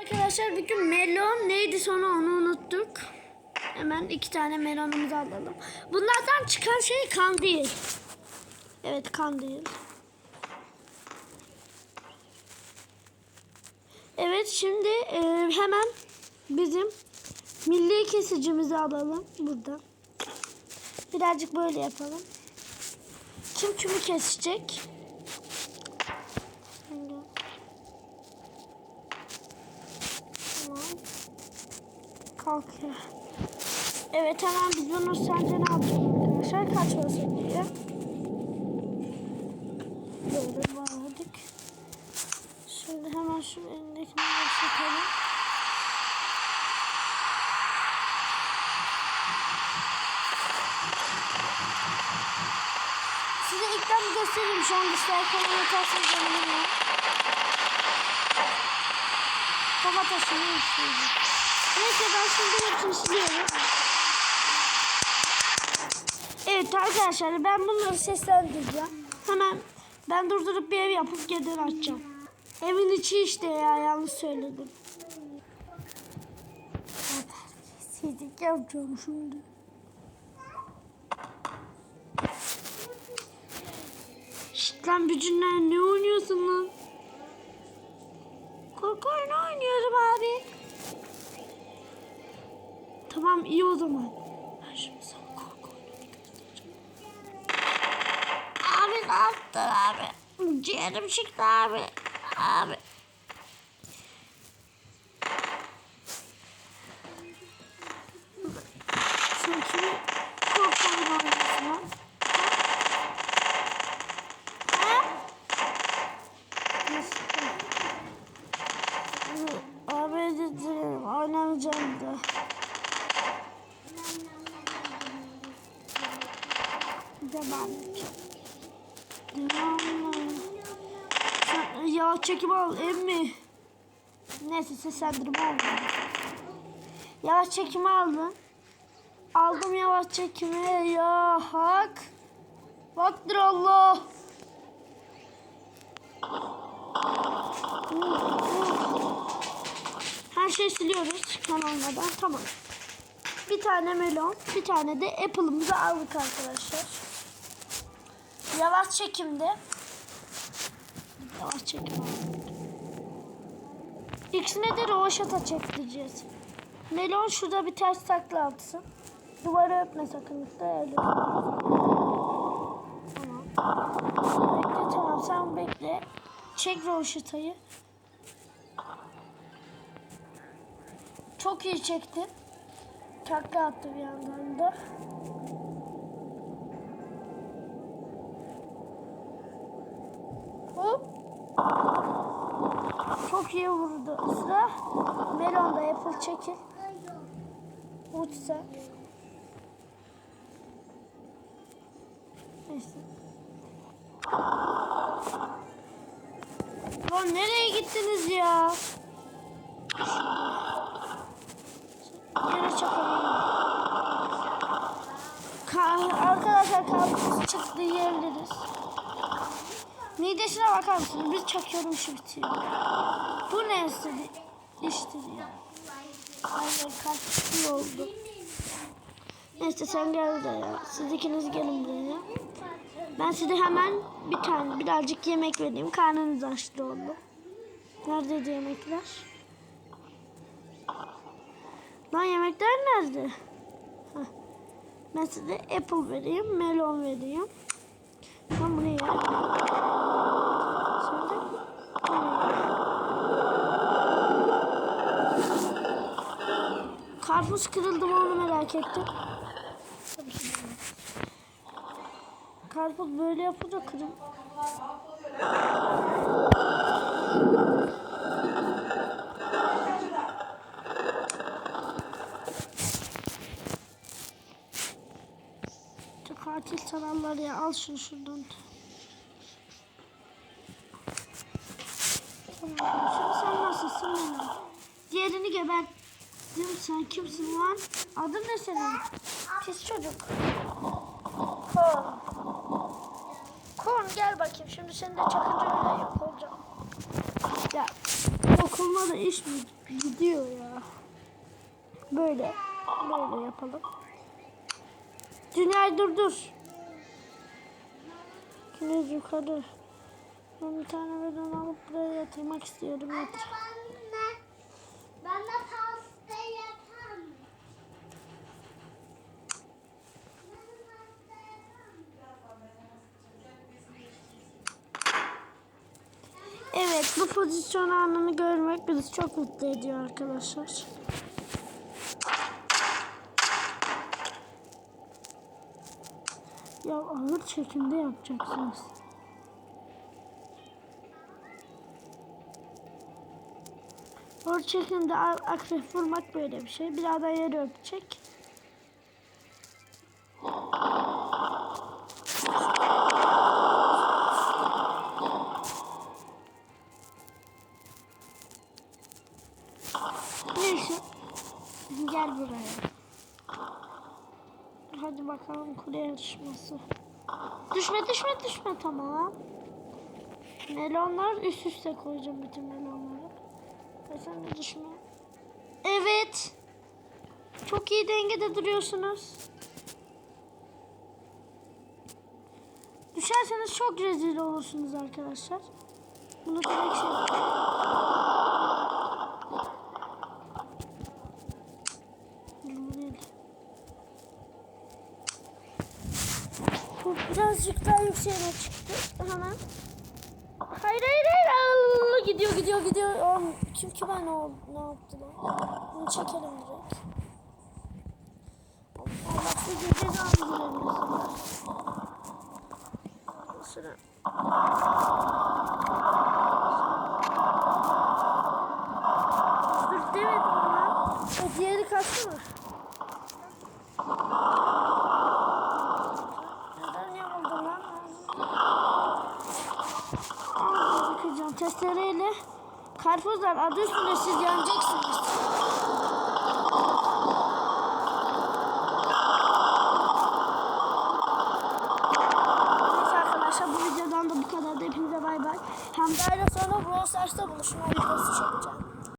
Arkadaşlar bugün melon neydi sonra onu unuttuk. Hemen iki tane melonumuzu alalım. Bunlardan çıkan şey kan değil. Evet kan değil. Evet şimdi e, hemen bizim milli kesicimizi alalım burada. Birazcık böyle yapalım. Kim kimi kesecek? Şimdi. Tamam. Kalkıyor. Evet hemen biz bunu sence ne yapacağız arkadaşlar? Kaç diye. Böyle bağladık. Şimdi hemen şu elindekini başlatalım. Size ilkten bir göstereyim. Şu an dislike falan atarsınız eminim. Kafa taşını istiyorum. Neyse ben şimdi hepsini siliyorum. Evet arkadaşlar ben bunları seslendireceğim. Hemen ben durdurup bir ev yapıp geri açacağım. Evin içi işte ya yanlış söyledim. Sizlik yapacağım şimdi. Şşt lan bücünler ne oynuyorsun lan? Korku oyunu oynuyorum abi. Tamam iyi o zaman. Ben şimdi sana korku göstereceğim. Abi ne yaptın abi? Ciğerim çıktı abi. Abi. Devam. Sen yavaş çekim al emmi. Neyse seslendirme oldu. Yavaş çekimi aldın. Aldım yavaş çekimi. Ya hak. Baktır Allah. Her şeyi siliyoruz kan olmadan. Tamam. Bir tane melon, bir tane de apple'ımızı aldık arkadaşlar. Yavaş çekimde. Yavaş çekim. İkisine de rovaşata çektireceğiz. Melon şurada bir ters takla atsın. Duvarı öpme sakın. Öyle. Tamam. Bekle tamam sen bekle. Çek rovaşatayı. Çok iyi çekti. Takla attı bir yandan da. Hop. Çok iyi vurdu. Sıra Melon'da Apple çekil. Uç sen. Neyse. Lan nereye gittiniz ya? Yere çakalım. Ka arkadaşlar kalkımız çıktı diyebiliriz. Midesine bakar mısın? Bir çakıyorum şu bitiyor. Bu ne istedi? İşte ya. Aynen kalp oldu. Neyse sen gel de ya. Siz ikiniz gelin buraya. Ben size hemen bir tane birazcık yemek vereyim. Karnınız açtı oldu. Neredeydi yemekler? Lan yemekler nerede? Heh. Ben size apple vereyim, melon vereyim. Ben bunu ye. Şimdi Karpuz kırıldı mı onu merak ettim. Karpuz böyle yapınca kırıl. Katil sanarlar ya al şunu şuradan. Tamam, Şimdi sen nasılsın? Diğerini geber. Diyorum sen kimsin lan? Adın ne senin? Pis çocuk. Korn. Korn gel bakayım. Şimdi seni de çakınca öyle olacağım. Ya. Of. okuluna da iş mi gidiyor ya? Böyle. Böyle yapalım. Dünyayı durdur. Güneş yukarı. Ben bir tane beden alıp buraya yatırmak istiyorum. Yatır. Bu pozisyon anını görmek bizi çok mutlu ediyor arkadaşlar. Ya ağır çekimde yapacaksınız. Ağır çekimde akrep vurmak böyle bir şey. Biraz da yeri öpecek. Bakalım kule yarışması. Düşme düşme düşme tamam. Melonlar üst üste koyacağım bütün melonları. Ve sen de düşme. Evet. Çok iyi dengede duruyorsunuz. Düşerseniz çok rezil olursunuz arkadaşlar. Bunu direkt şey Bu değil. Bu birazcık daha yükseğe çıktı. Hemen. Hayır hayır hayır. Allah, gidiyor gidiyor gidiyor. Oğlum, çünkü ben o ne yaptı lan? Bunu çekelim direkt. Allah sizi cezanı verirsin. Sıra. Dur demedim lan. O diğeri kaçtı mı? Karpuzlar adı üstünde siz yanacaksınız. Bu videodan da bu kadar. Hepinize bay bay. Hem de sonra Brawl Stars'ta buluşma videosu çekeceğim.